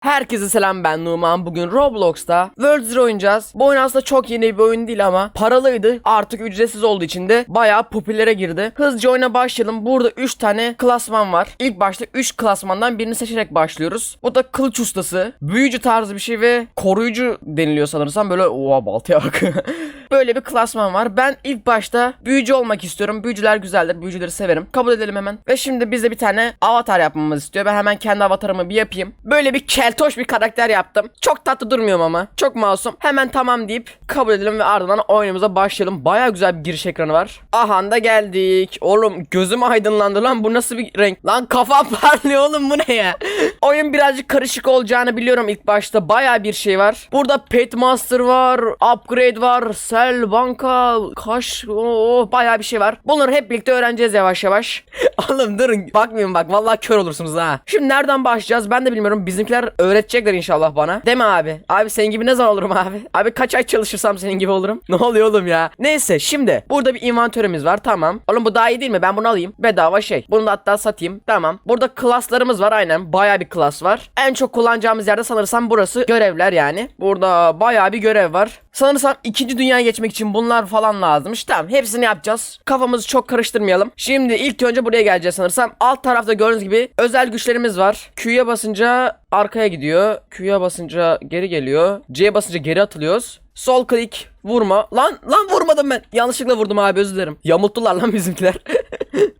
Herkese selam ben Numan. Bugün Roblox'ta World Zero oynayacağız. Bu oyun aslında çok yeni bir oyun değil ama paralıydı. Artık ücretsiz olduğu için de bayağı popülere girdi. Hızlıca oyuna başlayalım. Burada 3 tane klasman var. İlk başta 3 klasmandan birini seçerek başlıyoruz. Bu da kılıç ustası, büyücü tarzı bir şey ve koruyucu deniliyor sanırsam. Böyle oha baltaya bak. Böyle bir klasman var. Ben ilk başta büyücü olmak istiyorum. Büyücüler güzeldir. Büyücüleri severim. Kabul edelim hemen. Ve şimdi bize bir tane avatar yapmamız istiyor. Ben hemen kendi avatarımı bir yapayım. Böyle bir keltoş bir karakter yaptım. Çok tatlı durmuyorum ama. Çok masum. Hemen tamam deyip kabul edelim ve ardından oyunumuza başlayalım. Baya güzel bir giriş ekranı var. Aha da geldik. Oğlum gözüm aydınlandı lan. Bu nasıl bir renk? Lan kafam parlıyor oğlum bu ne ya? Oyun birazcık karışık olacağını biliyorum ilk başta. Baya bir şey var. Burada Pet Master var. Upgrade var. Cell Banka. Kaş. Oo, baya bir şey var. Bunları hep birlikte öğreneceğiz yavaş yavaş. Oğlum durun. Bakmayın bak. Vallahi kör olursunuz ha. Şimdi nereden başlayacağız? Ben de bilmiyorum. Bizimkiler öğretecekler inşallah bana. Mi abi? Abi senin gibi ne zaman olurum abi? Abi kaç ay çalışırsam senin gibi olurum. Ne oluyor oğlum ya? Neyse şimdi burada bir inventörümüz var. Tamam. Oğlum bu daha iyi değil mi? Ben bunu alayım. Bedava şey. Bunu da hatta satayım. Tamam. Burada klaslarımız var aynen. Baya bir klas var. En çok kullanacağımız yerde sanırsam burası görevler yani. Burada baya bir görev var. Sanırsam ikinci dünyaya geçmek için bunlar falan lazımmış. Tamam hepsini yapacağız. Kafamızı çok karıştırmayalım. Şimdi ilk önce buraya geleceğiz sanırsam. Alt tarafta gördüğünüz gibi özel güçlerimiz var. Q'ya basınca arkaya gidiyor. Q'ya basınca geri geliyor. C'ye basınca geri atılıyoruz. Sol klik vurma. Lan lan vurmadım ben. Yanlışlıkla vurdum abi özür dilerim. Yamulttular lan bizimkiler.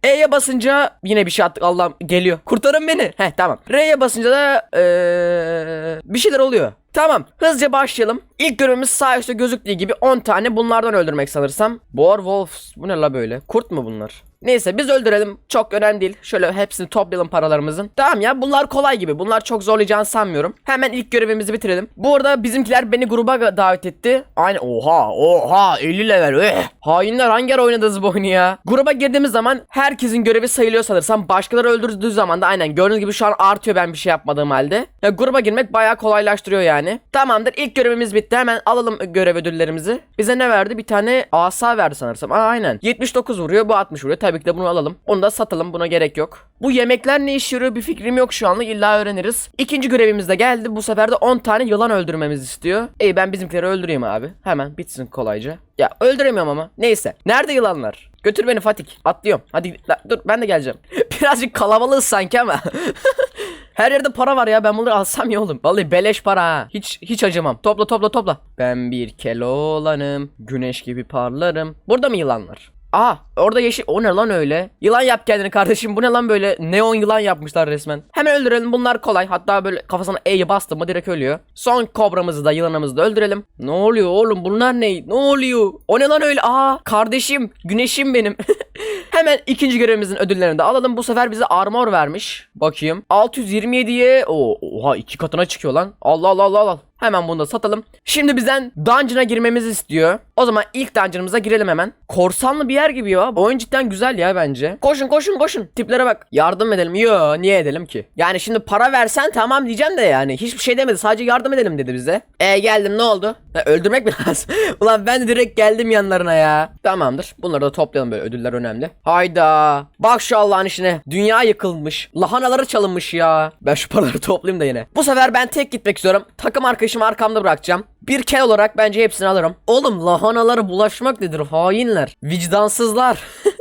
E'ye basınca yine bir şey attık Allah'ım geliyor. Kurtarın beni. Heh tamam. R'ye basınca da eee, bir şeyler oluyor. Tamam hızlıca başlayalım. İlk görevimiz sağ üstte gözüktüğü gibi 10 tane bunlardan öldürmek sanırsam. Boar Wolves bu ne la böyle? Kurt mu bunlar? Neyse biz öldürelim. Çok önemli değil. Şöyle hepsini toplayalım paralarımızın. Tamam ya bunlar kolay gibi. Bunlar çok zorlayacağını sanmıyorum. Hemen ilk görevimizi bitirelim. Bu arada bizimkiler beni gruba davet etti. Aynen oha oha 50 level. Eh. Hainler hangi ara oynadınız bu oyunu ya? Gruba girdiğimiz zaman herkesin görevi sayılıyor sanırsam. Başkaları öldürdüğü zaman da aynen gördüğünüz gibi şu an artıyor ben bir şey yapmadığım halde. Ya gruba girmek bayağı kolaylaştırıyor yani. Tamamdır ilk görevimiz bitti. Hemen alalım görev ödüllerimizi. Bize ne verdi? Bir tane asa verdi sanırsam. Aa, aynen. 79 vuruyor bu 60 vuruyor. Tabii ki de bunu alalım. Onu da satalım. Buna gerek yok. Bu yemekler ne işe yarıyor bir fikrim yok şu anlık. İlla öğreniriz. İkinci görevimiz de geldi. Bu sefer de 10 tane yılan öldürmemiz istiyor. İyi ben bizimkileri öldüreyim abi. Hemen bitsin kolayca. Ya öldüremiyorum ama. Neyse. Nerede yılanlar? Götür beni Fatik. Atlıyorum. Hadi la- dur ben de geleceğim. Birazcık kalabalığız sanki ama. Her yerde para var ya ben bunları alsam ya oğlum. Vallahi beleş para ha. Hiç hiç acımam. Topla topla topla. Ben bir keloğlanım. Güneş gibi parlarım. Burada mı yılanlar? Aa orada yeşil o ne lan öyle? Yılan yap kendini kardeşim bu ne lan böyle neon yılan yapmışlar resmen. Hemen öldürelim bunlar kolay hatta böyle kafasına E'yi bastı mı direkt ölüyor. Son kobramızı da yılanımızı da öldürelim. Ne oluyor oğlum bunlar ne? Ne oluyor? O ne lan öyle? Aa kardeşim güneşim benim. Hemen ikinci görevimizin ödüllerini de alalım. Bu sefer bize armor vermiş. Bakayım. 627'ye o oha iki katına çıkıyor lan. Allah Allah Allah Allah. Hemen bunu da satalım. Şimdi bizden dungeon'a girmemizi istiyor. O zaman ilk dungeon'ımıza girelim hemen. Korsanlı bir yer gibi ya. Bu oyun cidden güzel ya bence. Koşun koşun koşun. Tiplere bak. Yardım edelim. Yo niye edelim ki? Yani şimdi para versen tamam diyeceğim de yani. Hiçbir şey demedi. Sadece yardım edelim dedi bize. E geldim ne oldu? Ha, öldürmek mi lazım? Ulan ben de direkt geldim yanlarına ya. Tamamdır. Bunları da toplayalım böyle ödüller önemli. Hayda. Bak şu Allah'ın işine. Dünya yıkılmış. Lahanaları çalınmış ya. Ben şu paraları toplayayım da yine. Bu sefer ben tek gitmek istiyorum. Takım arkadaşımı arkamda bırakacağım. Bir kel olarak bence hepsini alırım. Oğlum lahanalara bulaşmak nedir? Hainler. Vicdansızlar.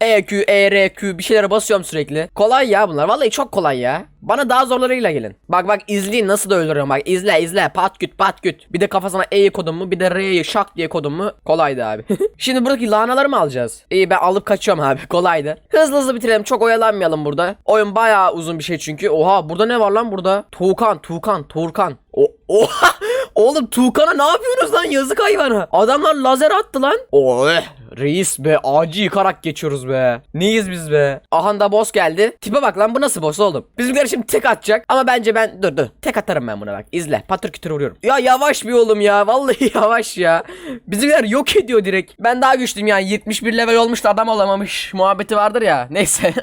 EQ, ERQ bir şeylere basıyorum sürekli. Kolay ya bunlar. Vallahi çok kolay ya. Bana daha zorlarıyla gelin. Bak bak izleyin nasıl da öldürüyorum bak. İzle izle. Pat küt pat küt. Bir de kafasına E'yi kodum mu bir de R'yi şak diye kodum mu. Kolaydı abi. Şimdi buradaki lahanaları mı alacağız? İyi ben alıp kaçıyorum abi. Kolaydı. Hızlı hızlı bitirelim. Çok oyalanmayalım burada. Oyun bayağı uzun bir şey çünkü. Oha burada ne var lan burada? Tuğkan, Tuğkan, Tuğkan. O Oha! Oğlum Tuğkan'a ne yapıyorsunuz lan yazık hayvana? Adamlar lazer attı lan. Oh reis be ağacı yıkarak geçiyoruz be. Neyiz biz be? Aha da boss geldi. Tipe bak lan bu nasıl boss oğlum? Bizimkiler şimdi tek atacak ama bence ben dur dur tek atarım ben buna bak. İzle patır kütür vuruyorum. Ya yavaş bir oğlum ya vallahi yavaş ya. Bizimkiler yok ediyor direkt. Ben daha güçlüyüm yani 71 level olmuş da adam olamamış. Muhabbeti vardır ya. Neyse.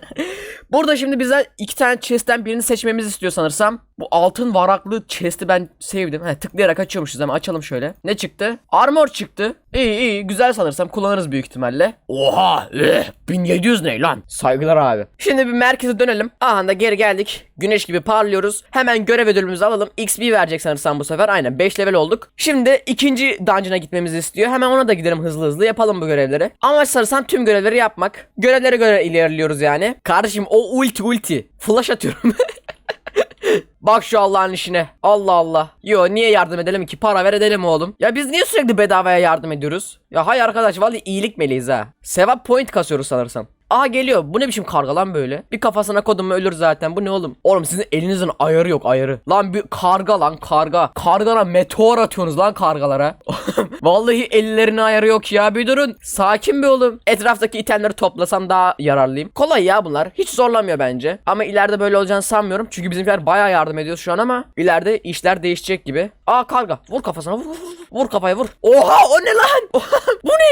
Burada şimdi bize iki tane chest'ten birini seçmemizi istiyor sanırsam. Bu altın varaklı chest'i ben sevdim. He, tıklayarak açıyormuşuz ama açalım şöyle. Ne çıktı? Armor çıktı. İyi iyi güzel sanırsam kullanırız büyük ihtimalle. Oha eh, 1700 ne lan? Saygılar abi. Şimdi bir merkeze dönelim. Aha da geri geldik. Güneş gibi parlıyoruz. Hemen görev ödülümüzü alalım. XP verecek sanırsam bu sefer. Aynen 5 level olduk. Şimdi ikinci dungeon'a gitmemizi istiyor. Hemen ona da gidelim hızlı hızlı yapalım bu görevleri. Amaç sanırsam tüm görevleri yapmak. Görevlere göre ilerliyoruz yani. Kardeşim o ulti ulti. Flash atıyorum. Bak şu Allah'ın işine. Allah Allah. Yo niye yardım edelim ki? Para ver edelim oğlum. Ya biz niye sürekli bedavaya yardım ediyoruz? Ya hay arkadaş vallahi iyilik meleğiz ha. Sevap point kasıyoruz sanırsam. Aha geliyor. Bu ne biçim karga lan böyle? Bir kafasına kodum ölür zaten. Bu ne oğlum? Oğlum sizin elinizin ayarı yok ayarı. Lan bir karga lan karga. Kargana meteor atıyorsunuz lan kargalara. Vallahi ellerine ayarı yok ya. Bir durun. Sakin bir oğlum. Etraftaki itemleri toplasam daha yararlıyım. Kolay ya bunlar. Hiç zorlamıyor bence. Ama ileride böyle olacağını sanmıyorum. Çünkü bizimkiler bayağı yardım ediyor şu an ama ileride işler değişecek gibi. Aa karga. Vur kafasına vur vur vur. Vur kafaya vur. Oha o ne lan? Bu ne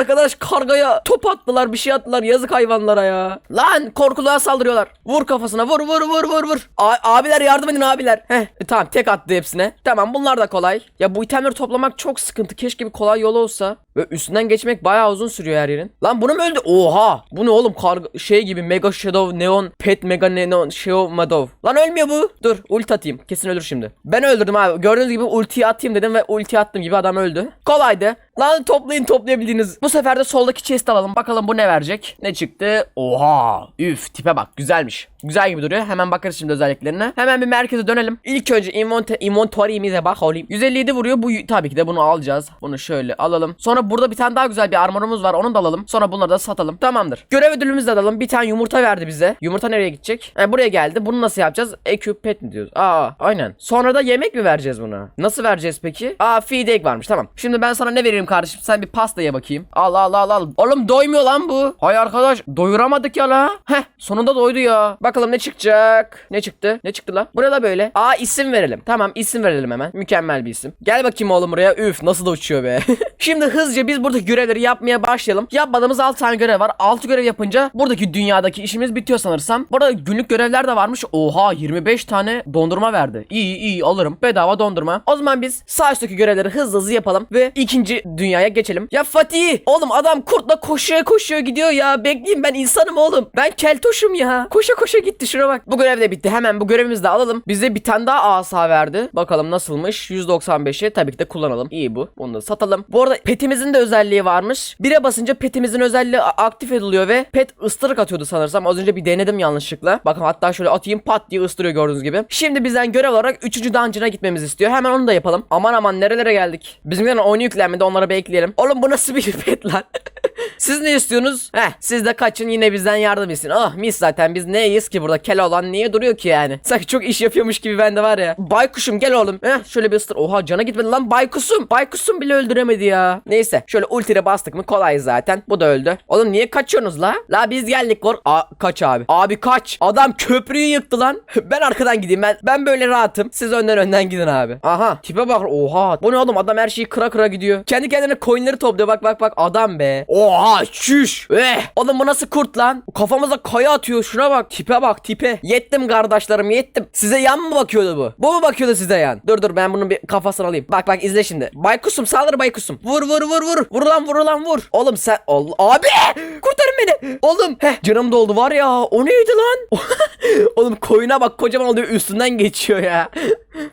arkadaş kargaya top attılar bir şey attılar yazık hayvanlara ya. Lan korkuluğa saldırıyorlar. Vur kafasına vur vur vur vur vur. A- abiler yardım edin abiler. Heh e, tamam tek attı hepsine. Tamam bunlar da kolay. Ya bu itemleri toplamak çok sıkıntı. Keşke bir kolay yolu olsa. Ve üstünden geçmek bayağı uzun sürüyor her yerin. Lan bunu mu öldü? Oha. Bu ne oğlum? Karga şey gibi Mega Shadow Neon Pet Mega Neon Shadow Madov. Lan ölmüyor bu. Dur ulti atayım. Kesin ölür şimdi. Ben öldürdüm abi. Gördüğünüz gibi ultiyi atayım dedim ve ulti attım gibi adam öldü. Kolaydı. Lan toplayın toplayabildiğiniz. Bu sefer de soldaki chest alalım. Bakalım bu ne verecek? Ne çıktı? Oha. Üf tipe bak güzelmiş. Güzel gibi duruyor. Hemen bakarız şimdi özelliklerine. Hemen bir merkeze dönelim. İlk önce invent inventory'imize bakalım. 157 vuruyor. Bu tabii ki de bunu alacağız. Bunu şöyle alalım. Sonra burada bir tane daha güzel bir armorumuz var. Onu da alalım. Sonra bunları da satalım. Tamamdır. Görev ödülümüzü de alalım. Bir tane yumurta verdi bize. Yumurta nereye gidecek? E, buraya geldi. Bunu nasıl yapacağız? EQ pet mi diyoruz? Aa aynen. Sonra da yemek mi vereceğiz buna? Nasıl vereceğiz peki? Aa feed egg varmış. Tamam. Şimdi ben sana ne vereyim kardeşim? Sen bir pasta ye bakayım. Al al al al. Oğlum doymuyor lan bu. Hay arkadaş doyuramadık ya la. Heh sonunda doydu ya. Bakalım ne çıkacak? Ne çıktı? Ne çıktı la? Buraya da böyle. Aa isim verelim. Tamam isim verelim hemen. Mükemmel bir isim. Gel bakayım oğlum buraya. Üf nasıl da uçuyor be. Şimdi hızlıca biz buradaki görevleri yapmaya başlayalım. Yapmadığımız 6 tane görev var. 6 görev yapınca buradaki dünyadaki işimiz bitiyor sanırsam. Burada günlük görevler de varmış. Oha 25 tane dondurma verdi. İyi iyi alırım. Bedava dondurma. O zaman biz sağ üstteki görevleri hızlı hızlı yapalım ve ikinci dünyaya geçelim. Ya Fatih oğlum adam kurtla koşuyor koşuyor gidiyor ya. Bekleyin ben insanım oğlum. Ben keltoşum ya. Koşa koşa gitti şuna bak. Bu görev de bitti. Hemen bu görevimizi de alalım. Bize bir tane daha asa verdi. Bakalım nasılmış. 195'i tabii ki de kullanalım. İyi bu. Bunu da satalım. Bu arada petimizin de özelliği varmış. Bire basınca petimizin özelliği aktif ediliyor ve pet ıstırık atıyordu sanırsam. Az önce bir denedim yanlışlıkla. Bakın hatta şöyle atayım pat diye ıstırıyor gördüğünüz gibi. Şimdi bizden görev olarak 3. dungeon'a gitmemizi istiyor. Hemen onu da yapalım. Aman aman nerelere geldik. Bizimkilerin oyunu yüklenmedi onlara bekleyelim. Oğlum bu nasıl bir pet lan? Siz ne istiyorsunuz? Heh siz de kaçın yine bizden yardım etsin. Ah mis zaten biz neyiz ki burada kel olan niye duruyor ki yani? Sanki çok iş yapıyormuş gibi bende var ya. Baykuşum gel oğlum. Heh şöyle bir ıstır. Oha cana gitmedi lan baykusum. Baykusum bile öldüremedi ya. Neyse şöyle ultire bastık mı kolay zaten. Bu da öldü. Oğlum niye kaçıyorsunuz la? La biz geldik kork. Aa, kaç abi. Abi kaç. Adam köprüyü yıktı lan. ben arkadan gideyim ben. Ben böyle rahatım. Siz önden önden gidin abi. Aha tipe bak. Oha. Bu ne oğlum adam her şeyi kıra kıra gidiyor. Kendi kendine coinleri topluyor. Bak bak bak adam be. Oha çüş. Eh. Oğlum bu nasıl kurt lan? Kafamıza kaya atıyor. Şuna bak. Tipe bak tipe. Yettim kardeşlerim yettim. Size yan mı bakıyordu bu? Bu mu bakıyordu size yan? Dur dur ben bunun bir kafasını alayım. Bak bak izle şimdi. Baykusum saldır baykusum. Vur vur vur vur. Vur lan vur lan vur. Oğlum sen Ol abi kurtarın beni. Oğlum heh canım doldu var ya. O neydi lan? Oğlum koyuna bak kocaman oluyor üstünden geçiyor ya.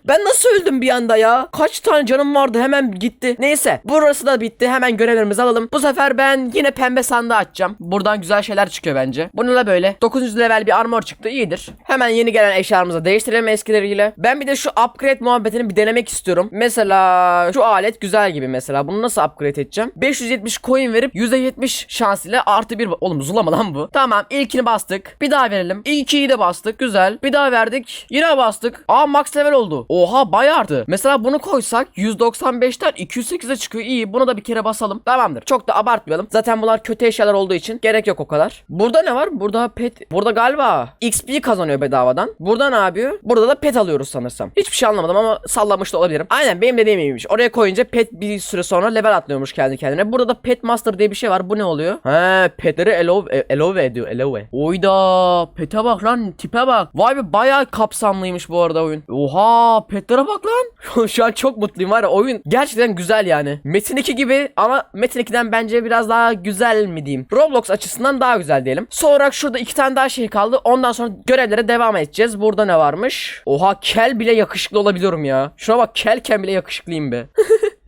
Ben nasıl öldüm bir anda ya? Kaç tane canım vardı hemen gitti. Neyse burası da bitti. Hemen görevlerimizi alalım. Bu sefer ben yine pembe sandığı açacağım. Buradan güzel şeyler çıkıyor bence. Bununla böyle 9. level bir armor çıktı. iyidir. Hemen yeni gelen eşyalarımızı değiştirelim eskileriyle. Ben bir de şu upgrade muhabbetini bir denemek istiyorum. Mesela şu alet güzel gibi mesela. Bunu nasıl upgrade edeceğim? 570 coin verip %70 şans ile artı bir... Oğlum zulama lan bu. Tamam ilkini bastık. Bir daha verelim. İkiyi de bastık. Güzel. Bir daha verdik. Yine bastık. Aa max level oldu. Oha bayağı arttı. Mesela bunu koysak 195'ten 208'e çıkıyor. İyi bunu da bir kere basalım. Tamamdır. Çok da abartmayalım. Zaten bunlar kötü eşyalar olduğu için gerek yok o kadar. Burada ne var? Burada pet. Burada galiba XP kazanıyor bedavadan. Burada ne yapıyor? Burada da pet alıyoruz sanırsam. Hiçbir şey anlamadım ama sallamış da olabilirim. Aynen benim dediğim gibiymiş. Oraya koyunca pet bir süre sonra level atlıyormuş kendi kendine. Burada da pet master diye bir şey var. Bu ne oluyor? He petleri elove, elove ediyor. Elove. Oyda pete bak lan tipe bak. Vay be bayağı kapsamlıymış bu arada oyun. Oha petlere bak lan. Şu an çok mutluyum var ya oyun gerçekten güzel yani. Metin 2 gibi ama Metin 2'den bence biraz daha güzel mi diyeyim. Roblox açısından daha güzel diyelim. Son olarak şurada iki tane daha şey kaldı. Ondan sonra görevlere devam edeceğiz. Burada ne varmış? Oha kel bile yakışıklı olabiliyorum ya. Şuna bak kelken bile yakışıklıyım be.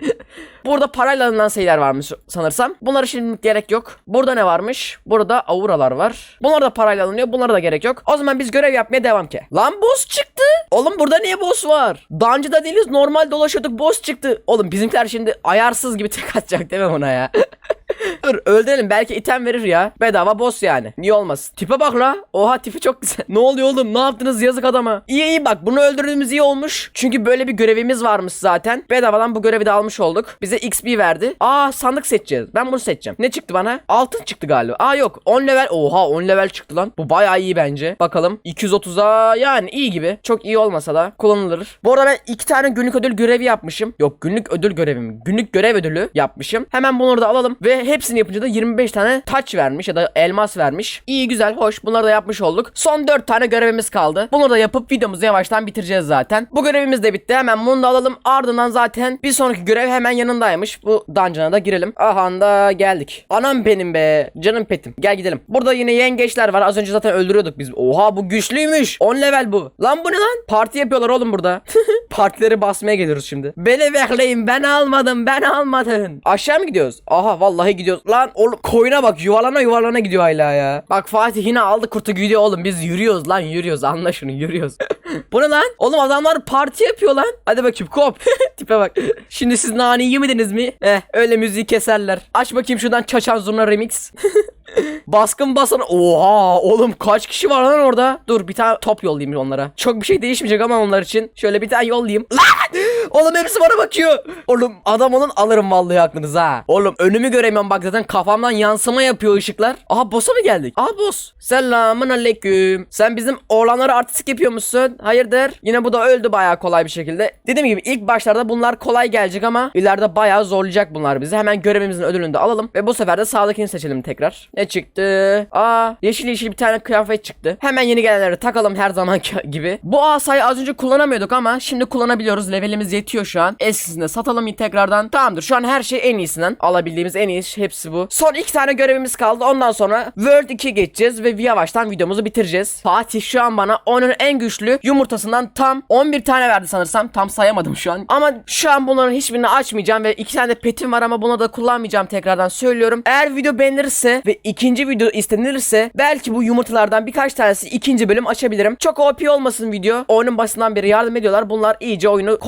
Burada parayla alınan şeyler varmış sanırsam. Bunlara şimdilik gerek yok. Burada ne varmış? Burada auralar var. Bunlar da parayla alınıyor. Bunlara da gerek yok. O zaman biz görev yapmaya devam ki. Lan boss çıktı. Oğlum burada niye boss var? Dancıda değiliz. Normal dolaşıyorduk. Boss çıktı. Oğlum bizimkiler şimdi ayarsız gibi tek atacak değil mi buna ya? Dur öldürelim belki item verir ya. Bedava boss yani. Niye olmasın? Tipe bak la. Oha tipi çok güzel. ne oluyor oğlum? Ne yaptınız yazık adama? İyi iyi bak bunu öldürdüğümüz iyi olmuş. Çünkü böyle bir görevimiz varmış zaten. Bedavadan bu görevi de almış olduk. Bize XP verdi. Aa sandık seçeceğiz. Ben bunu seçeceğim. Ne çıktı bana? Altın çıktı galiba. Aa yok 10 level. Oha 10 level çıktı lan. Bu bayağı iyi bence. Bakalım. 230'a yani iyi gibi. Çok iyi olmasa da kullanılır. Bu arada ben iki tane günlük ödül görevi yapmışım. Yok günlük ödül görevi mi? Günlük görev ödülü yapmışım. Hemen bunları da alalım. Ve hepsini yapınca da 25 tane taç vermiş ya da elmas vermiş. İyi güzel hoş. Bunları da yapmış olduk. Son 4 tane görevimiz kaldı. Bunları da yapıp videomuzu yavaştan bitireceğiz zaten. Bu görevimiz de bitti. Hemen bunu da alalım. Ardından zaten bir sonraki görev hemen yanındaymış. Bu dungeon'a da girelim. Aha da geldik. Anam benim be. Canım petim. Gel gidelim. Burada yine yengeçler var. Az önce zaten öldürüyorduk biz. Oha bu güçlüymüş. 10 level bu. Lan bu ne lan? Parti yapıyorlar oğlum burada. Partileri basmaya geliyoruz şimdi. Beni bekleyin. Ben almadım. Ben almadım. Aşağı mı gidiyoruz? Aha vallahi gidiyoruz. Lan oğlum koyuna bak yuvarlana yuvarlana gidiyor hala ya. Bak Fatih yine aldı kurtu gidiyor oğlum. Biz yürüyoruz lan yürüyoruz. Anla şunu yürüyoruz. bu ne lan? Oğlum adamlar parti yapıyor lan. Hadi bakayım kop. Tipe bak. Şimdi siz nane yemediniz mi? Eh öyle müziği keserler. Aç bakayım şuradan Çaçan Zurna remix. Baskın basan. Oha oğlum kaç kişi var lan orada? Dur bir tane top yollayayım onlara. Çok bir şey değişmeyecek ama onlar için. Şöyle bir tane yollayayım. Lan! Oğlum hepsi bana bakıyor. Oğlum adam olun alırım vallahi aklınız ha. Oğlum önümü göremiyorum bak zaten kafamdan yansıma yapıyor ışıklar. Aha boss'a mı geldik? Aha boss. Selamun aleyküm. Sen bizim oğlanlara artistik yapıyormuşsun. Hayırdır? Yine bu da öldü bayağı kolay bir şekilde. Dediğim gibi ilk başlarda bunlar kolay gelecek ama ileride bayağı zorlayacak bunlar bizi. Hemen görevimizin ödülünü de alalım. Ve bu sefer de sağdakini seçelim tekrar. Ne çıktı? Aa yeşil yeşil bir tane kıyafet çıktı. Hemen yeni gelenleri takalım her zaman gibi. Bu asayı az önce kullanamıyorduk ama şimdi kullanabiliyoruz. Levelimiz yetiyor şu an. Eskisinde satalım tekrardan. Tamamdır şu an her şey en iyisinden. Alabildiğimiz en iyi hepsi bu. Son iki tane görevimiz kaldı. Ondan sonra World 2 geçeceğiz ve yavaştan videomuzu bitireceğiz. Fatih şu an bana onun en güçlü yumurtasından tam 11 tane verdi sanırsam. Tam sayamadım şu an. Ama şu an bunların hiçbirini açmayacağım ve iki tane de petim var ama bunu da kullanmayacağım tekrardan söylüyorum. Eğer video beğenilirse ve ikinci video istenilirse belki bu yumurtalardan birkaç tanesi ikinci bölüm açabilirim. Çok OP olmasın video. Oyunun başından beri yardım ediyorlar. Bunlar iyice oyunu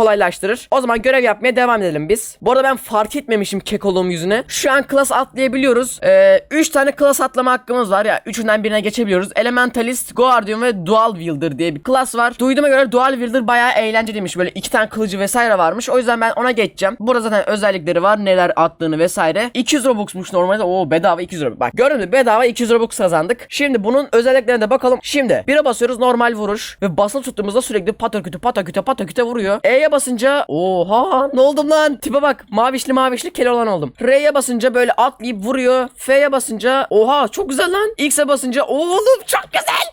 kolaylaştırır. O zaman görev yapmaya devam edelim biz. Bu arada ben fark etmemişim kekoluğum yüzüne. Şu an klas atlayabiliyoruz. 3 tane klas atlama hakkımız var ya. Üçünden birine geçebiliyoruz. Elementalist, Guardian ve Dual Wielder diye bir klas var. Duyduğuma göre Dual Wielder bayağı eğlenceliymiş. Böyle iki tane kılıcı vesaire varmış. O yüzden ben ona geçeceğim. Burada zaten özellikleri var. Neler attığını vesaire. 200 Robux'muş normalde. Oo bedava 200 Robux. Bak gördün mü? Bedava 200 Robux kazandık. Şimdi bunun özelliklerine de bakalım. Şimdi bire basıyoruz normal vuruş. Ve basılı tuttuğumuzda sürekli pataküte pataküte pataküte vuruyor. E'ye basınca oha ne oldum lan? Tipe bak. Mavişli mavişli Keloğlan oldum. R'ye basınca böyle atlayıp vuruyor. F'ye basınca oha çok güzel lan. X'e basınca oğlum çok güzel.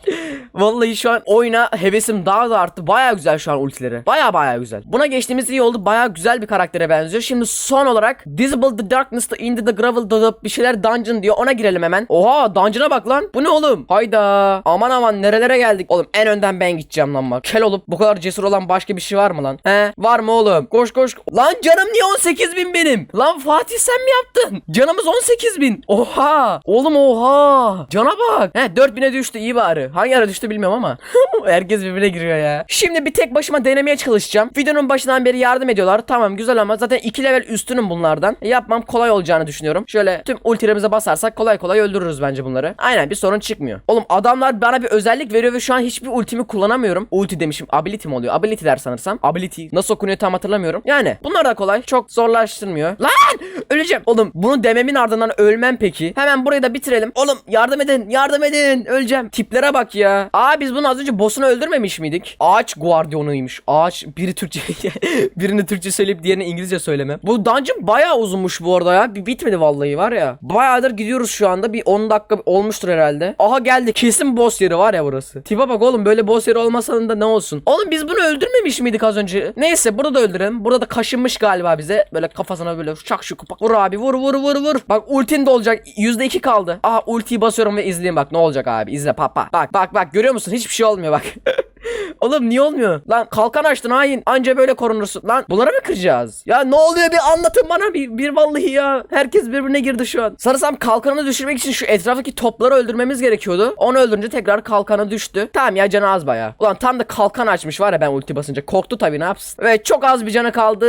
Vallahi şu an oyuna hevesim daha da arttı. Baya güzel şu an ultileri. Baya baya güzel. Buna geçtiğimiz iyi oldu. Baya güzel bir karaktere benziyor. Şimdi son olarak Disable the Darkness to into the Gravel the bir şeyler dungeon diyor. Ona girelim hemen. Oha dungeon'a bak lan. Bu ne oğlum? Hayda. Aman aman nerelere geldik? Oğlum en önden ben gideceğim lan bak. Kel olup bu kadar cesur olan başka bir şey var mı lan? He? Var mı? Oğlum. Koş koş. Lan canım niye 18 bin benim? Lan Fatih sen mi yaptın? Canımız 18 bin. Oha. Oğlum oha. Cana bak. He 4000'e düştü iyi bari. Hangi ara düştü bilmiyorum ama. Herkes birbirine giriyor ya. Şimdi bir tek başıma denemeye çalışacağım. Videonun başından beri yardım ediyorlar. Tamam güzel ama zaten 2 level üstünüm bunlardan. Yapmam kolay olacağını düşünüyorum. Şöyle tüm ultilerimize basarsak kolay kolay öldürürüz bence bunları. Aynen bir sorun çıkmıyor. Oğlum adamlar bana bir özellik veriyor ve şu an hiçbir ultimi kullanamıyorum. Ulti demişim. Ability mi oluyor? Ability'ler sanırsam. Ability. Nasıl okunuyor tam hatırlamıyorum. Yani bunlar da kolay. Çok zorlaştırmıyor. Lan! Öleceğim. Oğlum bunu dememin ardından ölmem peki. Hemen burayı da bitirelim. Oğlum yardım edin. Yardım edin. Öleceğim. Tiplere bak ya. Aa biz bunu az önce boss'unu öldürmemiş miydik? Ağaç guardiyonuymuş. Ağaç biri Türkçe birini Türkçe söyleyip diğerini İngilizce söyleme. Bu dungeon bayağı uzunmuş bu arada ya. Bir bitmedi vallahi var ya. Bayağıdır gidiyoruz şu anda. Bir 10 dakika olmuştur herhalde. Aha geldi. Kesin boss yeri var ya burası. Tipe bak oğlum böyle boss yeri olmasa da ne olsun. Oğlum biz bunu öldürmemiş miydik az önce? Neyse burada da öldürelim. Burada da kaşınmış galiba bize. Böyle kafasına böyle şak şu kupak. Vur abi vur vur vur vur. Bak ultin de olacak. %2 kaldı. Aha ultiyi basıyorum ve izleyin bak ne olacak abi. İzle papa. Bak bak bak görüyor musun? Hiçbir şey olmuyor bak. Oğlum niye olmuyor? Lan kalkan açtın hain. Anca böyle korunursun. Lan bunları mı kıracağız? Ya ne oluyor bir anlatın bana bir, bir vallahi ya. Herkes birbirine girdi şu an. Sanırsam kalkanı düşürmek için şu etraftaki topları öldürmemiz gerekiyordu. Onu öldürünce tekrar kalkanı düştü. Tamam ya canı az baya. Ulan tam da kalkan açmış var ya ben ulti basınca. Korktu tabii ne yapsın. Ve çok az bir canı kaldı.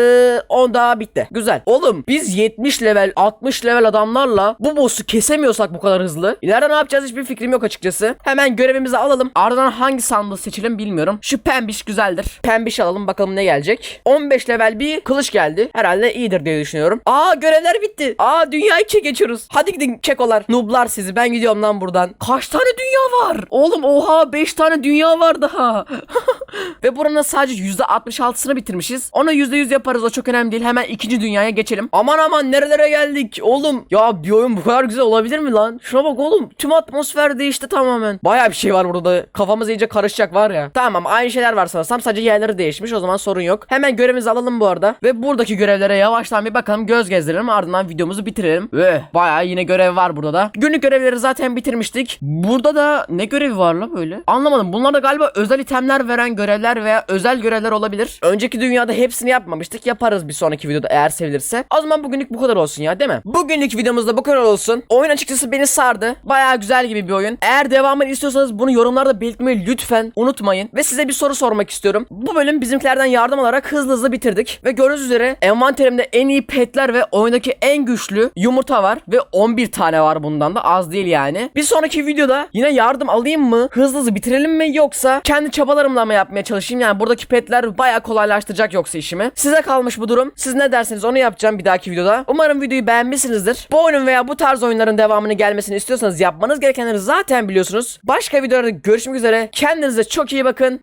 O da bitti. Güzel. Oğlum biz 70 level 60 level adamlarla bu boss'u kesemiyorsak bu kadar hızlı. İleride ne yapacağız hiçbir fikrim yok açıkçası. Hemen görevimizi alalım. Ardından hangi sandığı seçelim bilmiyorum. Şu pembiş güzeldir. Pembiş alalım bakalım ne gelecek. 15 level bir kılıç geldi. Herhalde iyidir diye düşünüyorum. Aa görevler bitti. Aa dünya 2'ye geçiyoruz. Hadi gidin kekolar. Nooblar sizi. Ben gidiyorum lan buradan. Kaç tane dünya var? Oğlum oha 5 tane dünya var daha. Ve buranın sadece %66'sını bitirmişiz. Ona %100 yaparız o çok önemli değil. Hemen ikinci dünyaya geçelim. Aman aman nerelere geldik oğlum. Ya bir oyun bu kadar güzel olabilir mi lan? Şuna bak oğlum. Tüm atmosfer değişti tamamen. Baya bir şey var burada. Kafamız iyice karışacak var ya. Tamam aynı şeyler var sanırsam. Sadece yerleri değişmiş. O zaman sorun yok. Hemen görevimizi alalım bu arada. Ve buradaki görevlere yavaştan bir bakalım. Göz gezdirelim. Ardından videomuzu bitirelim. Ve baya yine görev var burada da. Günlük görevleri zaten bitirmiştik. Burada da ne görevi var la böyle? Anlamadım. Bunlar da galiba özel itemler veren görevler veya özel görevler olabilir. Önceki dünyada hepsini yapmamıştık. Yaparız bir sonraki videoda eğer sevilirse. O zaman bugünlük bu kadar olsun ya değil mi? Bugünlük videomuzda bu kadar olsun. Oyun açıkçası beni sardı. Baya güzel gibi bir oyun. Eğer devamını istiyorsanız bunu yorumlarda belirtmeyi lütfen unutmayın. Ve size bir soru sormak istiyorum. Bu bölüm bizimkilerden yardım alarak hızlı hızlı bitirdik. Ve gördüğünüz üzere envanterimde en iyi petler ve oyundaki en güçlü yumurta var. Ve 11 tane var bundan da az değil yani. Bir sonraki videoda yine yardım alayım mı? Hızlı hızlı bitirelim mi? Yoksa kendi çabalarımla mı yapmaya çalışayım? Yani buradaki petler baya kolaylaştıracak yoksa işimi. Size kalmış bu durum. Siz ne derseniz onu yapacağım bir dahaki videoda. Umarım videoyu beğenmişsinizdir. Bu oyunun veya bu tarz oyunların devamını gelmesini istiyorsanız yapmanız gerekenleri zaten biliyorsunuz. Başka videolarda görüşmek üzere. Kendinize çok iyi bakın.